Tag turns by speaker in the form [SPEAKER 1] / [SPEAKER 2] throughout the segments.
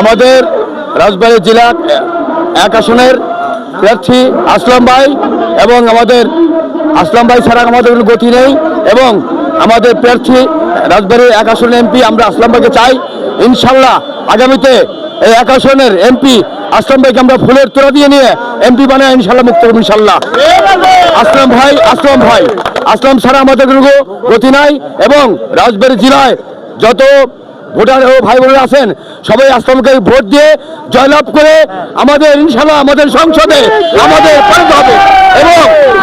[SPEAKER 1] আমাদের রাজবাড়ী জেলা এক আসনের প্রার্থী আসলাম ভাই এবং আমাদের আসলাম ভাই ছাড়া আমাদের কোনো গতি নেই এবং আমাদের প্রার্থী রাজবাড়ির এক আসনের এমপি, আমরা আসলাম ভাইকে চাই। ইনশাল্লাহ আগামীতে এই এক আসনের এমপি আসলাম ভাইকে আমরা ফুলের তোড়া দিয়ে নিয়ে এমপি বানায় ইনশাল্লাহ মুক্ত করব ইনশাল্লাহ আসলাম ভাই আসলাম ভাই, আসলাম ছাড়া আমাদের কোনো গতি নাই এবং রাজবাড়ী জেলায় যত ভোটার ও ভাই বোনেরা আছেন, সবাই আসলামকে ভোট দিয়ে জয়লাভ করে আমাদের ইনশাল্লাহ আমাদের সংসদে আমাদের হবে। এবং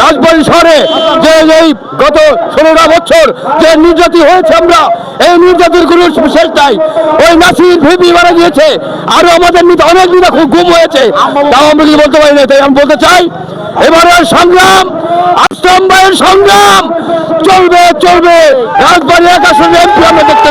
[SPEAKER 1] রাজবাড়ী শহরে যে এই গত ষোলোটা বছর যে নির্যাতি হয়েছে আমরা, এই নির্যাতির কোনো শেষ নাই। ওই নাসির ভিপি মারা গিয়েছে, আরও আমাদের নেতা অনেক নেতা খুব গুম হয়েছে। তাও আমরা কিছু বলতে পারি না, তাই আমি বলতে চাই এবারের সংগ্রাম আসলাম ভাইয়ের সংগ্রাম, চলবে চলবে। রাজবাড়ি একাশন এমপি আমরা দেখতে